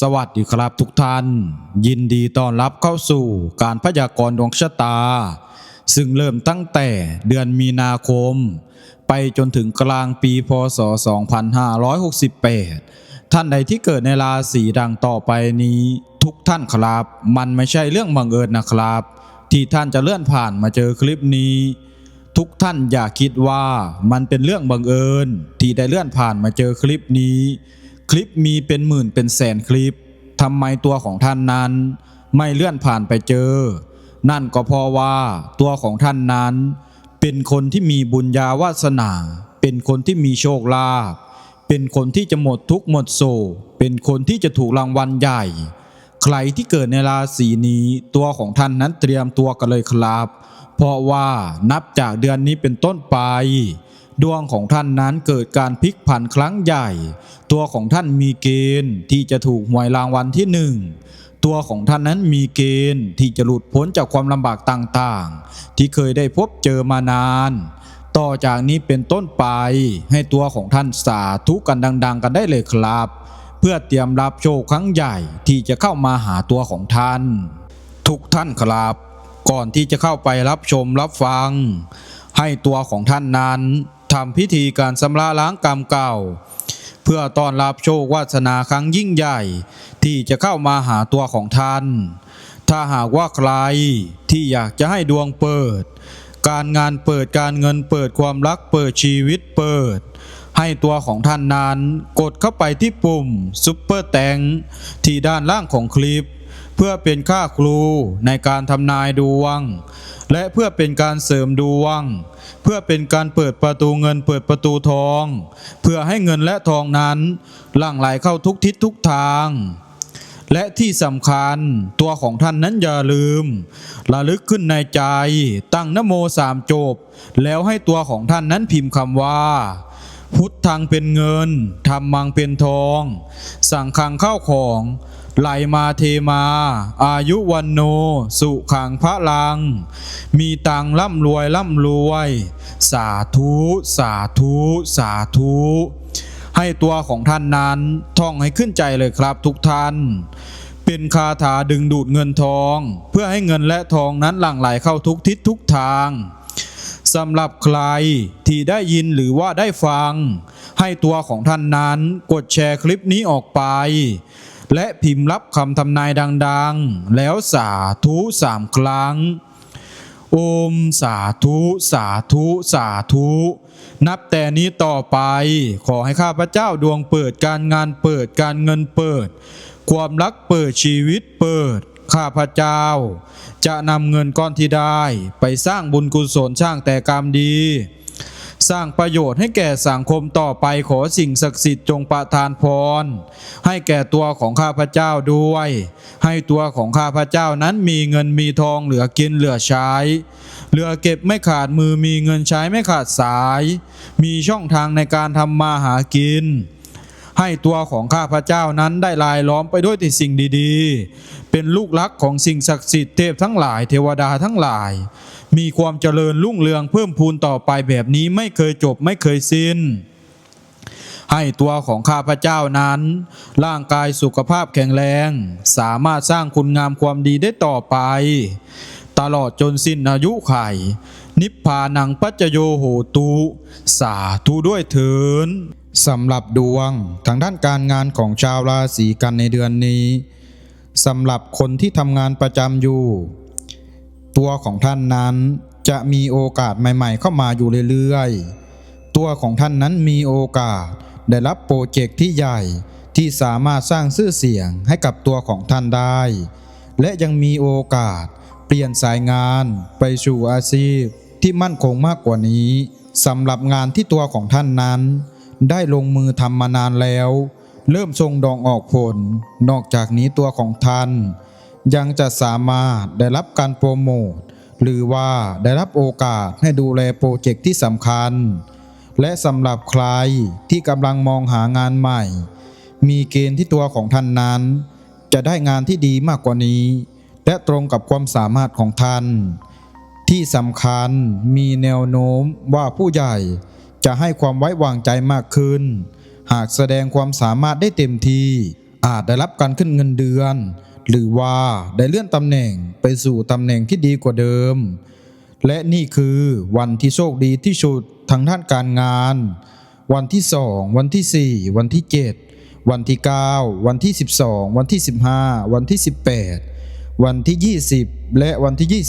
สวัสดีครับทุกท่าน ยินดีต้อนรับเข้าสู่การพยากรณ์ดวงชะตา ซึ่งเริ่มตั้งแต่เดือนมีนาคม ไปจนถึงกลางปีพศ 2568 ท่านใดที่เกิดในราศีดังต่อไปนี้ ทุกท่านครับ มันไม่ใช่เรื่องบังเอิญนะครับ ที่ท่านจะเลื่อนผ่านมาเจอคลิปนี้ ทุกท่านอย่าคิดว่ามันเป็นเรื่องบังเอิญที่ได้เลื่อนผ่านมาเจอคลิปนี้ คลิปมีเป็นหมื่นเป็นแสนคลิปทำไมตัวของท่านนั้น ไม่เลื่อนผ่านไปเจอ นั่นก็เพราะว่าตัวของท่านนั้น เป็นคนที่มีบุญญาวาสนา เป็นคนที่มีโชคลาภเป็นคนที่จะหมดทุกข์หมดโศกเป็นคนที่จะถูกรางวัลใหญ่ ใครที่เกิดในราศีนี้ตัวของท่านนั้นเตรียมตัวกันเลยครับ เพราะว่านับจากเดือนนี้เป็นต้นไป ดวงของท่านนั้นเกิดการพลิกผันครั้งใหญ่ ตัวของท่านมีเกณฑ์ที่จะถูกหวยรางวัลที่หนึ่งตัวของท่านนั้นมีเกณฑ์ที่จะหลุดพ้นจากความลำบากต่างๆ ที่เคยได้พบเจอมานาน ต่อจากนี้เป็นต้นไปให้ตัวของท่านสาธุกันดัง ๆ กันได้เลยครับ เพื่อเตรียมรับโชคครั้งใหญ่ที่จะเข้ามาหาตัวของท่าน ทุกท่านครับ ก่อนที่จะเข้าไปรับชมรับฟัง ให้ตัวของท่านนั้นทำพิธีการชำระล้างกรรมเก่า พื่อต้อนรับโชควาสนาครั้งยิ่งใหญ่ ที่จะเข้ามาหาตัวของท่าน ถ้าหากว่าใครที่อยากจะให้ดวงเปิด การงานเปิดการเงินเปิดความรักเปิดชีวิตเปิด ให้ตัวของท่านนั้นกดเข้าไปที่ปุ่มซุปเปอร์แตงที่ด้านล่างของคลิป เพื่อเป็นค่าครูในการทำนายดวง และเพื่อเป็นการเสริมดวง เพื่อเป็นการเปิดประตูเงินเปิดประตูทอง เพื่อให้เงินและทองนั้นหลั่งไหลเข้าทุกทิศทุกทาง และที่สำคัญตัวของท่านนั้นอย่าลืม ระลึกขึ้นในใจ ตั้งนโมสามจบ แล้วให้ตัวของท่านนั้นพิมพ์คำว่าพุทธังเป็นเงินธรรมังเป็นทอง สั่งคังเข้าของ ไหลมาเทมา อายุวันโน สุขังพระลัง มีตังร่ำรวยร่ำรวย สาธุ สาธุ สาธุ ให้ตัวของท่านนั้นท่องให้ขึ้นใจเลยครับทุกท่าน เป็นคาถาดึงดูดเงินทอง เพื่อให้เงินและทองนั้นหลั่งไหลเข้าทุกทิศทุกทางสำหรับใครที่ได้ยินหรือว่าได้ฟัง ให้ตัวของท่านนั้นกดแชร์คลิปนี้ออกไป และพิมพ์รับคำทำนายดังๆ แล้วสาธุสามครั้ง โอมสาธุสาธุสาธุนับแต่นี้ต่อไป ขอให้ข้าพเจ้าดวงเปิดการงานเปิดการเงินเปิด ความรักเปิดชีวิตเปิด ข้าพเจ้า จะนำเงินก้อนที่ได้ ไปสร้างบุญกุศลสร้างแต่กรรมดี สร้างประโยชน์ให้แก่สังคมต่อไปขอสิ่งศักดิ์สิทธิ์จงประทานพร ให้แก่ตัวของข้าพเจ้าด้วย ให้ตัวของข้าพเจ้านั้นมีเงินมีทองเหลือกินเหลือใช้ เหลือเก็บไม่ขาดมือมีเงินใช้ไม่ขาดสาย มีช่องทางในการทำมาหากินให้ตัวของข้าพเจ้านั้นได้ลายล้อมไปด้วยแต่สิ่งดีๆ เป็นลูกรักของสิ่งศักดิ์สิทธิ์เทพทั้งหลายเทวดาทั้งหลาย มีความเจริญรุ่งเรืองเพิ่มพูนต่อไปแบบนี้ไม่เคยจบไม่เคยสิ้น ให้ตัวของข้าพเจ้านั้น ร่างกายสุขภาพแข็งแรง สามารถสร้างคุณงามความดีได้ต่อไป ตลอดจนสิ้นอายุไข นิพพานังปัจโยโหตุ สาธุด้วยเถินสำหรับดวงทางด้านการงานของชาวราศีกันในเดือนนี้สำหรับคนที่ทำงานประจำอยู่ ตัวของท่านนั้นจะมีโอกาสใหม่ๆ เข้ามาอยู่เรื่อยๆ ตัวของท่านนั้นมีโอกาสได้รับโปรเจกต์ที่ใหญ่ที่สามารถสร้างชื่อเสียงให้กับตัวของท่านได้ และยังมีโอกาสเปลี่ยนสายงานไปสู่อาชีพที่มั่นคงมากกว่านี้สำหรับงานที่ตัวของท่านนั้น ได้ลงมือทำมานานแล้ว เริ่มทรงดองออกผล นอกจากนี้ตัวของท่าน ยังจะสามารถได้รับการโปรโมทหรือว่าได้รับโอกาสให้ดูแลโปรเจกต์ที่สำคัญ และสำหรับใครที่กำลังมองหางานใหม่ มีเกณฑ์ที่ตัวของท่านนั้น จะได้งานที่ดีมากกว่านี้ และตรงกับความสามารถของท่าน ที่สำคัญมีแนวโน้มว่าผู้ใหญ่จะให้ความไว้วางใจมากขึ้น หากแสดงความสามารถได้เต็มที่อาจได้รับการขึ้นเงินเดือน หรือว่าได้เลื่อนตำแหน่งไปสู่ตำแหน่งที่ดีกว่าเดิม และนี่คือวันที่โชคดีที่สุดทางด้านการงาน วันที่2วันที่4วันที่7วันที่ 9 วันที่ 12 วันที่ 15 วันที่ 18 วันที่ 20 และวันที่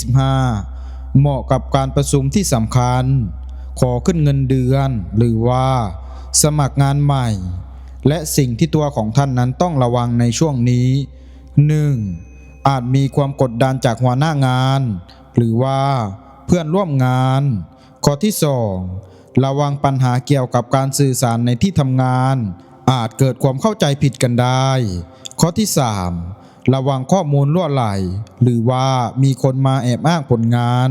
25 เหมาะกับการประชุมที่สำคัญ ขอขึ้นเงินเดือน หรือว่า สมัครงานใหม่ และสิ่งที่ตัวของท่านนั้นต้องระวังในช่วงนี้ 1. อาจมีความกดดันจากหัวหน้างาน หรือว่าเพื่อนร่วมงาน ข้อที่ 2. ระวังปัญหาเกี่ยวกับการสื่อสารในที่ทำงาน อาจเกิดความเข้าใจผิดกันได้ ข้อที่ 3. ระวังข้อมูลล่วไหล หรือว่ามีคนมาแอบอ้างผลงาน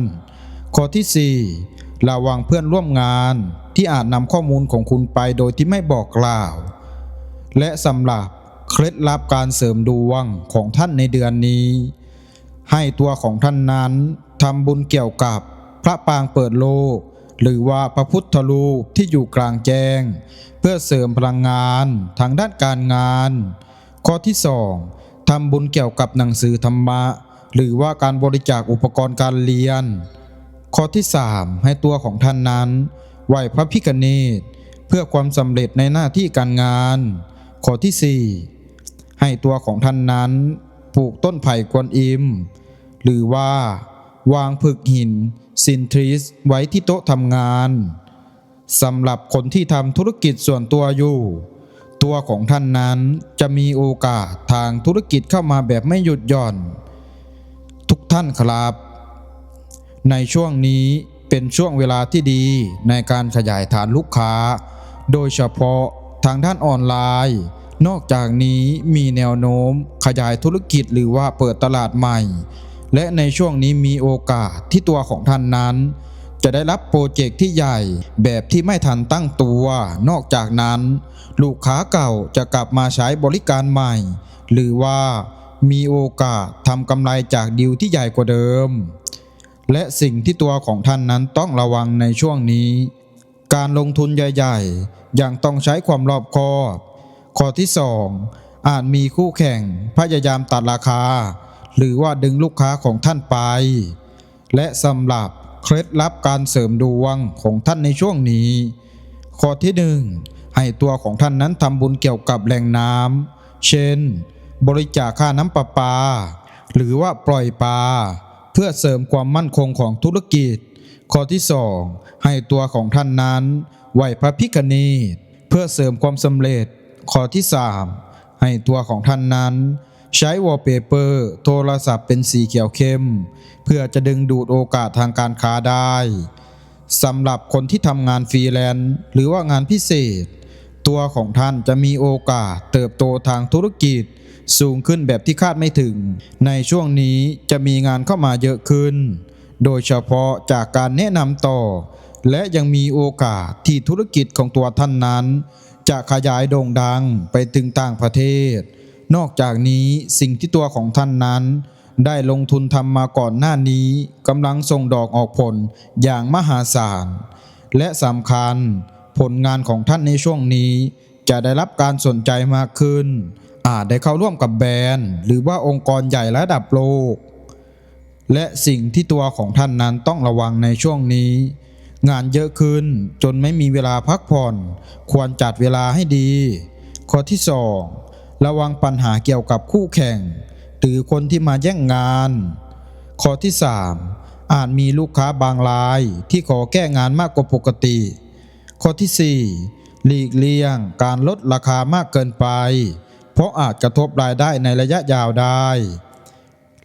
ข้อที่ 4. ระวังเพื่อนร่วมงานที่อาจนำข้อมูลของคุณไปโดยที่ไม่บอกกล่าว และสำหรับ เคล็ดลับการเสริมดวงของท่านในเดือนนี้ ให้ตัวของท่านนั้นทำบุญเกี่ยวกับพระปางเปิดโลก หรือว่าพระพุทธรูปที่อยู่กลางแจ้ง เพื่อเสริมพลังงานทางด้านการงาน ข้อที่2ทำบุญเกี่ยวกับหนังสือธรรมะ หรือว่าการบริจาคอุปกรณ์การเรียน ข้อที่3ให้ตัวของท่านนั้นไหวพระพิฆเนศเพื่อความสำเร็จในหน้าที่การงาน ข้อที่4 ให้ตัวของท่านนั้นปลูกต้นไผ่กวนอิม หรือว่าวางผึกหินซินทริสไว้ที่โต๊ะทำงานสำหรับคนที่ทำธุรกิจส่วนตัวอยู่ ตัวของท่านนั้นจะมีโอกาสทางธุรกิจเข้ามาแบบไม่หยุดหย่อน ทุกท่านครับ ในช่วงนี้เป็นช่วงเวลาที่ดีในการขยายฐานลูกค้า โดยเฉพาะทางด้านออนไลน์ นอกจากนี้มีแนวโน้มขยายธุรกิจหรือว่าเปิดตลาดใหม่ และในช่วงนี้มีโอกาสที่ตัวของท่านนั้น จะได้รับโปรเจกต์ที่ใหญ่แบบที่ไม่ทันตั้งตัว นอกจากนั้น ลูกค้าเก่าจะกลับมาใช้บริการใหม่ หรือว่ามีโอกาสทำกำไรจากดีลที่ใหญ่กว่าเดิม และสิ่งที่ตัวของท่านนั้นต้องระวังในช่วงนี้ การลงทุนใหญ่ ๆ ยังต้องใช้ความรอบคอบ ข้อที่2อาจมีคู่แข่งพยายามตัดราคา หรือว่าดึงลูกค้าของท่านไป และสำหรับเคล็ดลับการเสริมดวงของท่านในช่วงนี้ ข้อที่1ให้ตัวของท่านนั้นทำบุญเกี่ยวกับแหล่งน้ำเช่น บริจาคค่าน้ำประปา หรือว่าปล่อยปลาเพื่อเสริมความมั่นคงของธุรกิจ ข้อที่2ให้ตัวของท่านนั้นไหวพระพิคเนตเพื่อเสริมความสำเร็จ ข้อที่ 3 ให้ตัวของท่านนั้น ใช้วอลเปเปอร์โทรศัพท์เป็นสีเขียวเข้ม เพื่อจะดึงดูดโอกาสทางการค้าได้สำหรับคนที่ทำงานฟรีแลนซ์หรือว่างานพิเศษ ตัวของท่านจะมีโอกาสเติบโตทางธุรกิจ สูงขึ้นแบบที่คาดไม่ถึง ในช่วงนี้จะมีงานเข้ามาเยอะขึ้น โดยเฉพาะจากการแนะนำต่อ และยังมีโอกาสที่ธุรกิจของตัวท่านนั้น จะขยายโด่งดังไปถึงต่างประเทศ นอกจากนี้สิ่งที่ตัวของท่านนั้น ได้ลงทุนทำมาก่อนหน้านี้กำลังส่งดอกออกผลอย่างมหาศาล และสำคัญผลงานของท่านในช่วงนี้จะได้รับการสนใจมากขึ้น อาจได้เข้าร่วมกับแบรนด์ หรือว่าองค์กรใหญ่ระดับโลก และสิ่งที่ตัวของท่านนั้นต้องระวังในช่วงนี้ งานเยอะขึ้นจนไม่มีเวลาพักผ่อน ควรจัดเวลาให้ดี ข้อที่2ระวังปัญหาเกี่ยวกับคู่แข่ง หรือคนที่มาแย่งงาน ข้อที่3อาจมีลูกค้าบางรายที่ขอแก้งานมากกว่าปกติ ข้อที่4หลีกเลี่ยงการลดราคามากเกินไป เพราะอาจกระทบรายได้ในระยะยาวได้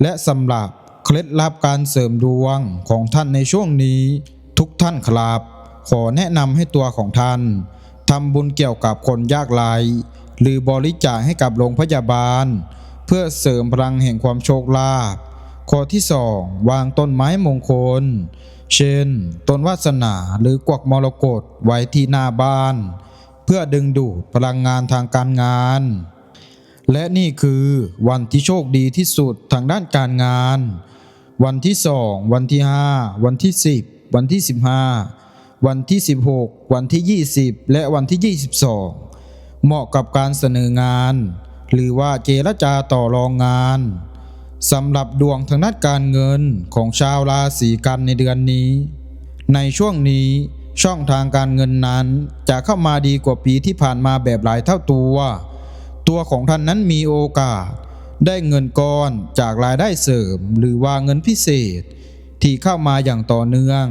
และสำหรับเคล็ดลับการเสริมดวงของท่านในช่วงนี้ ทุกท่านครับ ขอแนะนำให้ตัวของท่านทำบุญเกี่ยวกับคนยากไร้หรือบริจาคให้กับโรงพยาบาล เพื่อเสริมพลังแห่งความโชคลาภข้อที่สองวางต้นไม้มงคล เช่น ต้นวาสนาหรือกวักมรกตไว้ที่หน้าบ้าน เพื่อดึงดูดพลังงานทางการงาน และนี่คือวันที่โชคดีที่สุดทางด้านการงาน วันที่สองวันที่ห้าวันที่สิบ วันที่สิบห้าวันที่สิบหกวันที่ยี่สิบและวันที่ยี่สิบสองเหมาะกับการเสนองาน หรือว่าเจรจาต่อรองงานสำหรับดวงทางด้านการเงินของชาวราศีกันในเดือนนี้ ในช่วงนี้ช่องทางการเงินนั้นจะเข้ามาดีกว่าปีที่ผ่านมาแบบหลายเท่าตัว ตัวของท่านนั้นมีโอกาส ได้เงินก้อนจากรายได้เสริม หรือว่าเงินพิเศษ ที่เข้ามาอย่างต่อเนื่อง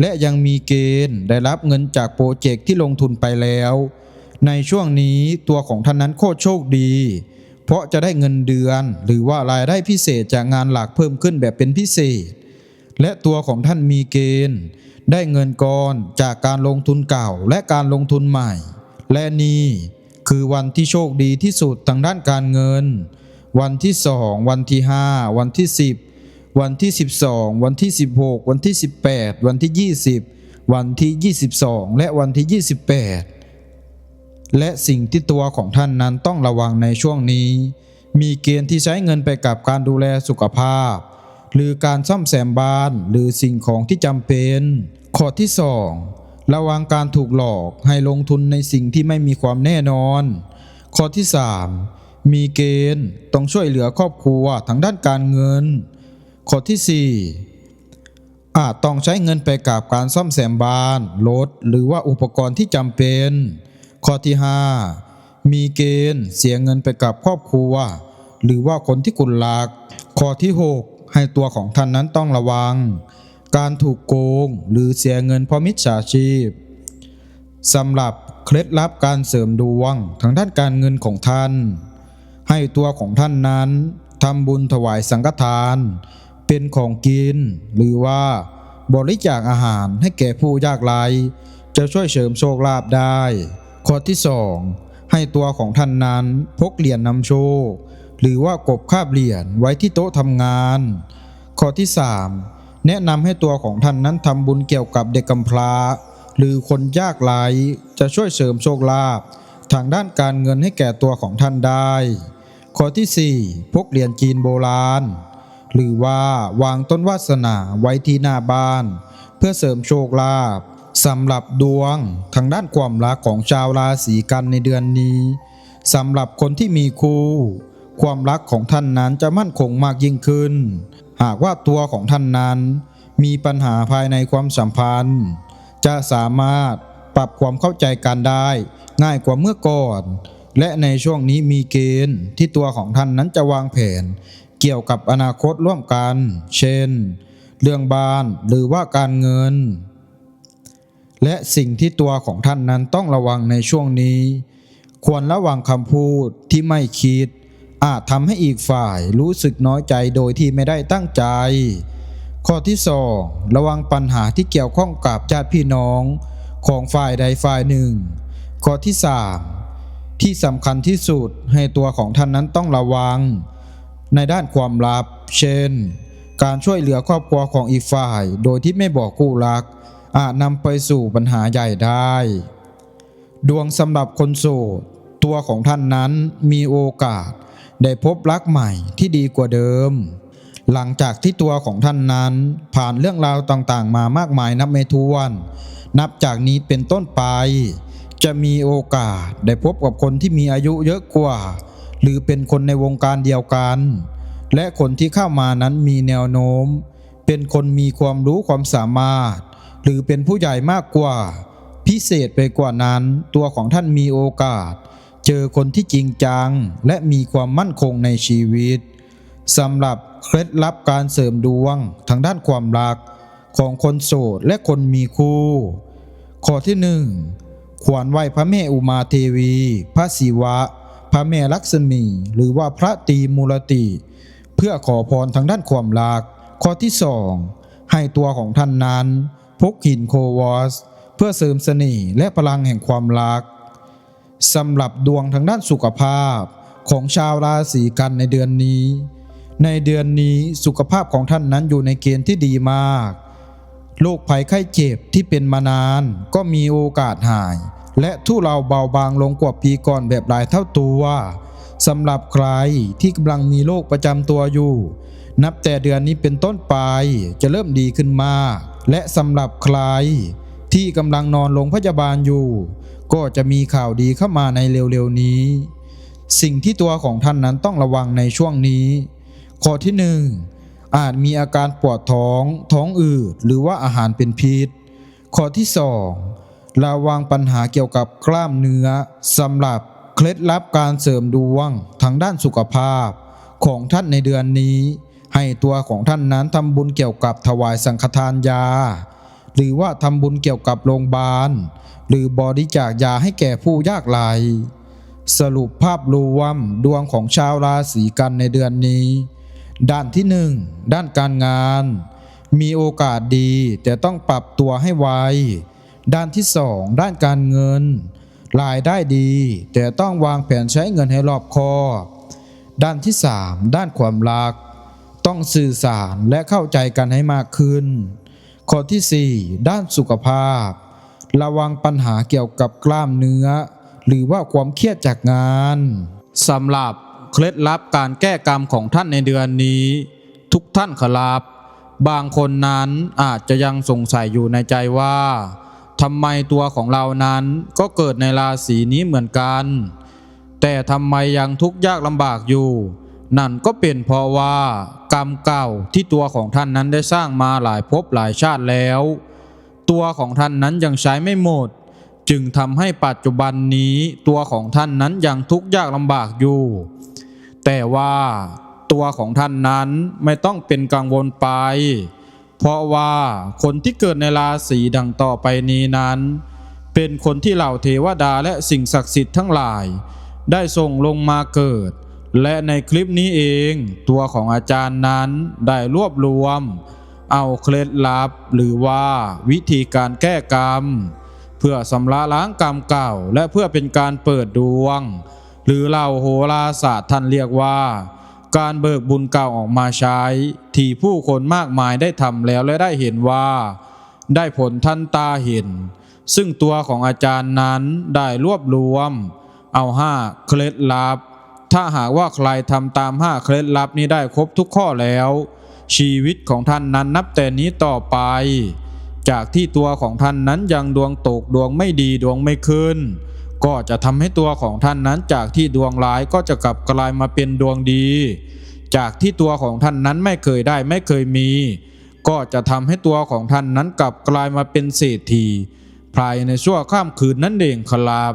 และยังมีเกณฑ์ได้รับเงินจากโปรเจกต์ที่ลงทุนไปแล้ว ในช่วงนี้ตัวของท่านนั้นโคตรโชคดี เพราะจะได้เงินเดือน หรือว่ารายได้พิเศษจากงานหลักเพิ่มขึ้นแบบเป็นพิเศษ และตัวของท่านมีเกณฑ์ ได้เงินก้อนจากการลงทุนเก่าและการลงทุนใหม่ และนี่คือวันที่โชคดีที่สุดทางด้านการเงิน วันที่2วันที่5วันที่10 วันที่ 12 วันที่ 16 วันที่ 18 วันที่ 20 วันที่ 22 และวันที่ 28 และสิ่งที่ตัวของท่านนั้นต้องระวังในช่วงนี้ มีเกณฑ์ที่ใช้เงินไปกับการดูแลสุขภาพ หรือการซ่อมแซมบ้านหรือสิ่งของที่จำเป็น ข้อที่ 2 ระวังการถูกหลอกให้ลงทุนในสิ่งที่ไม่มีความแน่นอน ข้อที่ 3 มีเกณฑ์ต้องช่วยเหลือครอบครัวทางด้านการเงิน ข้อที่ 4 อาจต้องใช้เงินไปกับการซ่อมแซมบ้านรถหรือว่าอุปกรณ์ที่จำเป็น ข้อที่ 5 มีเกณฑ์เสียเงินไปกับครอบครัว หรือว่าคนที่คุณรัก ข้อที่ 6 ให้ตัวของท่านนั้นต้องระวัง การถูกโกงหรือเสียเงินเพราะมิจฉาชีพสำหรับเคล็ดลับการเสริมดวงทางด้านการเงินของท่าน ให้ตัวของท่านนั้นทำบุญถวายสังฆทาน เป็นของกิน หรือว่าบริจาคอาหารให้แก่ผู้ยากไร้จะช่วยเสริมโชคลาภได้ ข้อที่สองให้ตัวของท่านนั้นพกเหรียญนำโชค หรือว่ากบคาบเหรียญไว้ที่โต๊ะทำงาน ข้อที่สามแนะนำให้ตัวของท่านนั้นทำบุญเกี่ยวกับเด็กกำพร้า หรือคนยากไร้จะช่วยเสริมโชคลาภทางด้านการเงินให้แก่ตัวของท่านได้ ข้อที่ 4 พกเหรียญจีนโบราณ หรือว่าวางต้นวาสนาไว้ที่หน้าบ้าน เพื่อเสริมโชคลาภสำหรับดวงทางด้านความรักของชาวราศีกันในเดือนนี้สำหรับคนที่มีคู่ ความรักของท่านนั้นจะมั่นคงมากยิ่งขึ้น หากว่าตัวของท่านนั้น มีปัญหาภายในความสัมพันธ์ จะสามารถปรับความเข้าใจกันได้ ง่ายกว่าเมื่อก่อน และในช่วงนี้มีเกณฑ์ที่ตัวของท่านนั้นจะวางแผน เกี่ยวกับอนาคตร่วมกัน เช่น เรื่องบ้านหรือว่าการเงิน และสิ่งที่ตัวของท่านนั้นต้องระวังในช่วงนี้ ควรระวังคำพูดที่ไม่คิด อาจทำให้อีกฝ่ายรู้สึกน้อยใจโดยที่ไม่ได้ตั้งใจ ข้อที่สองระวังปัญหาที่เกี่ยวข้องกับญาติพี่น้อง ของฝ่ายใดฝ่ายหนึ่ง ข้อที่สามที่สำคัญที่สุดให้ตัวของท่านนั้นต้องระวัง ในด้านความลับ เช่น การช่วยเหลือครอบครัวของอีกฝ่าย โดยที่ไม่บอกคู่รัก อาจนำไปสู่ปัญหาใหญ่ได้ ดวงสำหรับคนโสดตัวของท่านนั้นมีโอกาส ได้พบรักใหม่ที่ดีกว่าเดิม หลังจากที่ตัวของท่านนั้น ผ่านเรื่องราวต่างๆ มามากมายนับไม่ถ้วน นับจากนี้เป็นต้นไป จะมีโอกาสได้พบกับคนที่มีอายุเยอะกว่า หรือเป็นคนในวงการเดียวกัน และคนที่เข้ามานั้นมีแนวโน้ม เป็นคนมีความรู้ความสามารถ หรือเป็นผู้ใหญ่มากกว่า พิเศษไปกว่านั้น ตัวของท่านมีโอกาส เจอคนที่จริงจัง และมีความมั่นคงในชีวิตสำหรับเคล็ดลับการเสริมดวงทางด้านความรักของคนโสดและคนมีคู่ ข้อที่หนึ่งควรไหว้พระแม่อุมาเทวี พระศิวะ พระแม่ลักษมี หรือว่าพระตีมูลติ เพื่อขอพรทางด้านความรัก ข้อที่สองให้ตัวของท่านนั้น พกหินโควอส เพื่อเสริมเสน่ห์และพลังแห่งความรักสำหรับดวงทางด้านสุขภาพของชาวราศีกันในเดือนนี้ ในเดือนนี้สุขภาพของท่านนั้นอยู่ในเกณฑ์ที่ดีมากโรคภัยไข้เจ็บที่เป็นมานานก็มีโอกาสหาย และทุเราเบาบางลงกว่าปีก่อนแบบหลายเท่าตัวสำหรับใครที่กำลังมีโรคประจำตัวอยู่ นับแต่เดือนนี้เป็นต้นไปจะเริ่มดีขึ้นมากและสำหรับใครที่กำลังนอนโรงพยาบาลอยู่ ก็จะมีข่าวดีเข้ามาในเร็วๆนี้ สิ่งที่ตัวของท่านนั้นต้องระวังในช่วงนี้ ข้อที่หนึ่งอาจมีอาการปวดท้อง ท้องอืดหรือว่าอาหารเป็นพิษ ข้อที่สอง ระวังปัญหาเกี่ยวกับกล้ามเนื้อสำหรับเคล็ดลับการเสริมดวงทางด้านสุขภาพ ของท่านในเดือนนี้ ให้ตัวของท่านนั้นทำบุญเกี่ยวกับถวายสังฆทานยา หรือว่าทำบุญเกี่ยวกับโรงพยาบาล หรือบริจาคยาให้แก่ผู้ยากไร้สรุปภาพรวมดวงของชาวราศีกันในเดือนนี้ ด้านที่หนึ่งด้านการงาน มีโอกาสดีแต่ต้องปรับตัวให้ไว ด้านที่สองด้านการเงิน รายได้ดี แต่ต้องวางแผนใช้เงินให้รอบคอบด้านที่สามด้านความรัก ต้องสื่อสารและเข้าใจกันให้มากขึ้น ข้อที่สี่ด้านสุขภาพ ระวังปัญหาเกี่ยวกับกล้ามเนื้อ หรือว่าความเครียดจากงานสำหรับเคล็ดลับการแก้กรรมของท่านในเดือนนี้ ทุกท่านครับบางคนนั้นอาจจะยังสงสัยอยู่ในใจว่า ทำไมตัวของเรานั้นก็เกิดในราศีนี้เหมือนกัน แต่ทำไมยังทุกข์ยากลำบากอยู่ นั่นก็เป็นเพราะว่ากรรมเก่าที่ตัวของท่านนั้นได้สร้างมาหลายภพหลายชาติแล้ว ตัวของท่านนั้นยังใช้ไม่หมด จึงทำให้ปัจจุบันนี้ตัวของท่านนั้นยังทุกข์ยากลำบากอยู่ แต่ว่าตัวของท่านนั้นไม่ต้องเป็นกังวลไป เพราะว่าคนที่เกิดในราศีดังต่อไปนี้นั้น เป็นคนที่เหล่าเทวดาและสิ่งศักดิ์สิทธิ์ทั้งหลาย ได้ส่งลงมาเกิด และในคลิปนี้เองตัวของอาจารย์นั้นได้รวบรวม เอาเคล็ดลับหรือว่าวิธีการแก้กรรม เพื่อสำระล้างกรรมเก่าและเพื่อเป็นการเปิดดวง หรือเหล่าโหราศาสตร์ท่านเรียกว่า การเบิกบุญเก่าออกมาใช้ ที่ผู้คนมากมายได้ทำแล้วและได้เห็นว่า ได้ผลท่านตาเห็น ซึ่งตัวของอาจารย์นั้นได้รวบรวม เอาห้าเคล็ดลับ ถ้าหากว่าใครทำตามห้าเคล็ดลับนี้ได้ครบทุกข้อแล้ว ชีวิตของท่านนั้นนับแต่นี้ต่อไป จากที่ตัวของท่านนั้นยังดวงตกดวงไม่ดีดวงไม่ขึ้น ก็จะทำให้ตัวของท่านนั้นจากที่ดวงร้ายก็จะกลับกลายมาเป็นดวงดี จากที่ตัวของท่านนั้นไม่เคยได้ไม่เคยมี ก็จะทำให้ตัวของท่านนั้นกลับกลายมาเป็นเศรษฐีภายในชั่วข้ามคืนนั่นเองครับ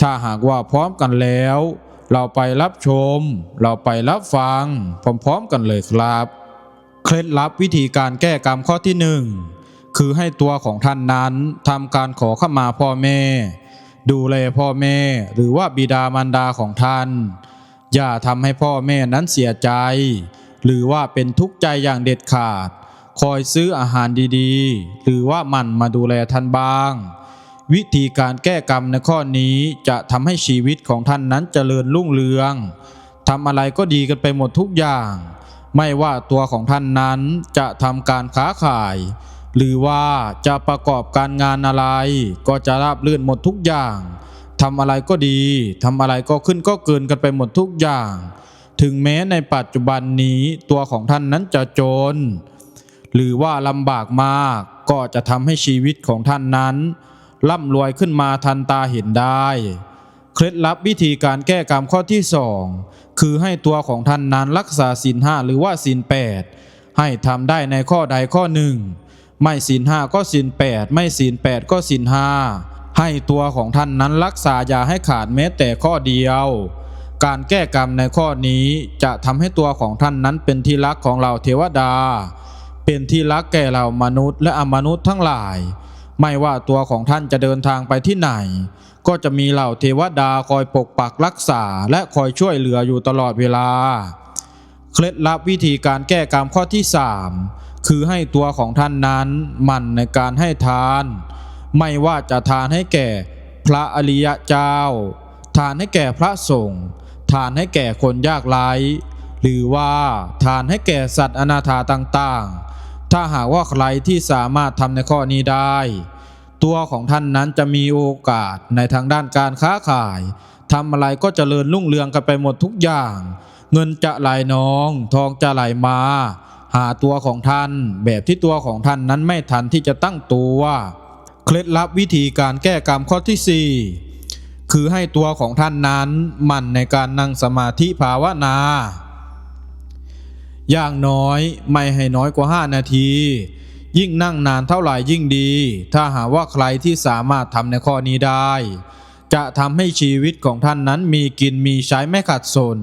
ถ้าหากว่าพร้อมกันแล้ว เราไปรับชม เราไปรับฟังพร้อมๆกันเลยครับ เคล็ดลับวิธีการแก้กรรมข้อที่หนึ่งคือให้ตัวของท่านนั้นทำการขอขมาพ่อแม่ ดูแลพ่อแม่หรือว่าบิดามารดาของท่าน อย่าทำให้พ่อแม่นั้นเสียใจ หรือว่าเป็นทุกข์ใจอย่างเด็ดขาด คอยซื้ออาหารดีๆ หรือว่ามันมาดูแลท่านบ้าง วิธีการแก้กรรมในข้อนี้จะทำให้ชีวิตของท่านนั้นเจริญรุ่งเรืองทำอะไรก็ดีกันไปหมดทุกอย่าง ไม่ว่าตัวของท่านนั้นจะทำการค้าขาย หรือว่าจะประกอบการงานอะไร ก็จะราบรื่นหมดทุกอย่างทำอะไรก็ดีทำอะไรก็ขึ้นก็เกินกันไปหมดทุกอย่าง ถึงแม้ในปัจจุบันนี้ตัวของท่านนั้นจะจน หรือว่าลำบากมากก็จะทำให้ชีวิตของท่านนั้นร่ำรวยขึ้นมาทันตาเห็นได้ เคล็ดลับวิธีการแก้กรรมข้อที่สองคือให้ตัวของท่านนั้นรักษาศีลห้าหรือว่าศีลแปดให้ทำได้ในข้อใดข้อหนึ่ง ไม่ศีลห้าก็ศีลแปดไม่ศีลแปดก็ศีลห้าให้ตัวของท่านนั้นรักษาอย่าให้ขาดแม้แต่ข้อเดียว การแก้กรรมในข้อนี้จะทำให้ตัวของท่านนั้นเป็นที่รักของเราเทวดา เป็นที่รักแก่เรามนุษย์และอมนุษย์ทั้งหลาย ไม่ว่าตัวของท่านจะเดินทางไปที่ไหน ก็จะมีเหล่าเทวดาคอยปกปักรักษาและคอยช่วยเหลืออยู่ตลอดเวลา เคล็ดลับวิธีการแก้กรรมข้อที่3 คือให้ตัวของท่านนั้นมั่นในการให้ทาน ไม่ว่าจะทานให้แก่พระอริยเจ้า ทานให้แก่พระสงฆ์ทานให้แก่คนยากไร้หรือว่าทานให้แก่สัตว์อนาถาต่างๆ ถ้าหากว่าใครที่สามารถทำในข้อนี้ได้ ตัวของท่านนั้นจะมีโอกาสในทางด้านการค้าขายทำอะไรก็เจริญรุ่งเรืองกันไปหมดทุกอย่าง เงินจะไหลนอง ทองจะไหลมา หาตัวของท่านแบบที่ตัวของท่านนั้นไม่ทันที่จะตั้งตัว เคล็ดลับวิธีการแก้กรรมข้อที่ 4 คือให้ตัวของท่านนั้นมั่นในการนั่งสมาธิภาวนา อย่างน้อยไม่ให้น้อยกว่า 5 นาที ยิ่งนั่งนานเท่าไหร่ยิ่งดี ถ้าหาว่าใครที่สามารถทำในข้อนี้ได้ จะทำให้ชีวิตของท่านนั้นมีกินมีใช้ไม่ขาดสน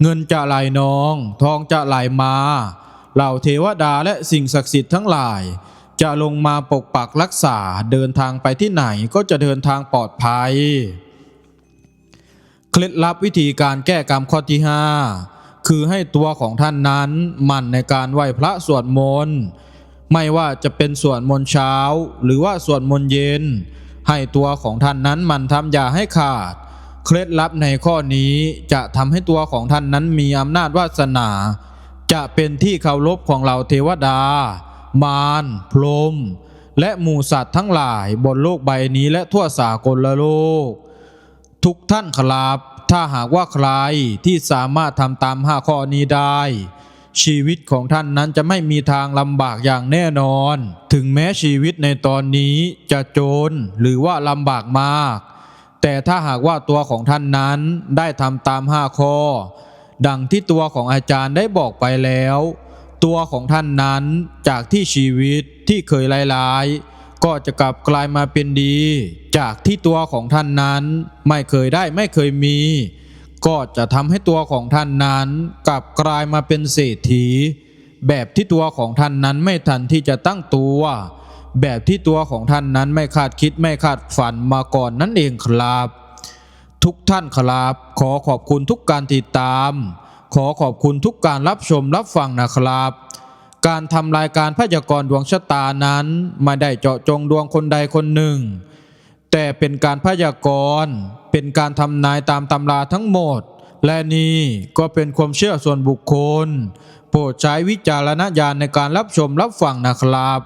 เงินจะไหลนอง ทองจะไหลมา เหล่าเทวดาและสิ่งศักดิ์สิทธิ์ทั้งหลาย จะลงมาปกปักรักษาเดินทางไปที่ไหนก็จะเดินทางปลอดภัย เคล็ดลับวิธีการแก้กรรมข้อที่ 5 คือให้ตัวของท่านนั้นหมั่นในการไหว้พระสวดมนต์ไม่ว่าจะเป็นสวดมนต์เช้า หรือว่าสวดมนต์เย็น ให้ตัวของท่านนั้นหมันทำอย่าให้ขาด เคล็ดลับในข้อนี้จะทำให้ตัวของท่านนั้นมีอำนาจวาสนา จะเป็นที่เคารพของเหล่าเทวดา มารพรหมและหมู่สัตว์ทั้งหลายบนโลกใบนี้และทั่วสากลโลก ทุกท่านครับถ้าหากว่าใครที่สามารถทำตามห้าข้อนี้ได้ ชีวิตของท่านนั้นจะไม่มีทางลำบากอย่างแน่นอน ถึงแม้ชีวิตในตอนนี้จะโจนหรือว่าลำบากมาก แต่ถ้าหากว่าตัวของท่านนั้นได้ทำตามห้าข้อ ดังที่ตัวของอาจารย์ได้บอกไปแล้ว ตัวของท่านนั้นจากที่ชีวิตที่เคยร้ายๆ ก็จะกลับกลายมาเป็นดี จากที่ตัวของท่านนั้นไม่เคยได้ไม่เคยมี ก็จะทำให้ตัวของท่านนั้นกลับกลายมาเป็นเศรษฐี แบบที่ตัวของท่านนั้นไม่ทันที่จะตั้งตัว แบบที่ตัวของท่านนั้นไม่คาดคิดไม่คาดฝันมาก่อนนั่นเองครับ ทุกท่านครับ ขอขอบคุณทุกการติดตาม ขอขอบคุณทุกการรับชมรับฟังนะครับ การทำรายการพยากรณ์ดวงชะตานั้นไม่ได้เจาะจงดวงคนใดคนหนึ่ง แต่เป็นการพยากรณ์เป็นการทำนายตามตำราทั้งหมด และนี่ก็เป็นความเชื่อส่วนบุคคล โปรดใช้วิจารณญาณในการรับชมรับฟังนะครับ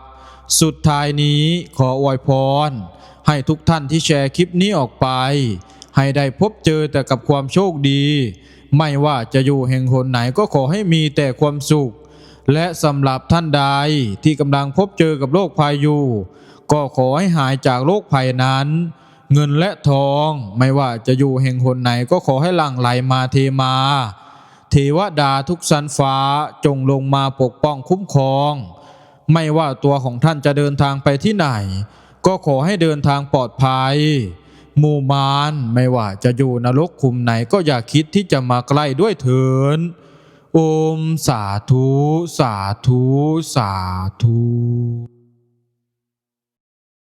สุดท้ายนี้ขออวยพรให้ทุกท่านที่แชร์คลิปนี้ออกไป ให้ได้พบเจอแต่กับความโชคดี ไม่ว่าจะอยู่แห่งหนไหนก็ขอให้มีแต่ความสุข และสำหรับท่านใดที่กำลังพบเจอกับโรคภัยอยู่ ก็ขอให้หายจากโรคภัยนั้น เงินและทองไม่ว่าจะอยู่แห่งหนไหนก็ขอให้หลั่งไหลมาเทมาเทวดาทุกสันฟ้าจงลงมาปกป้องคุ้มครอง ไม่ว่าตัวของท่านจะเดินทางไปที่ไหน ก็ขอให้เดินทางปลอดภัย หมู่มารไม่ว่าจะอยู่นรกคุมไหนก็อย่าคิดที่จะมาใกล้ด้วยเถินโอมสาธุ สาธุ สาธุ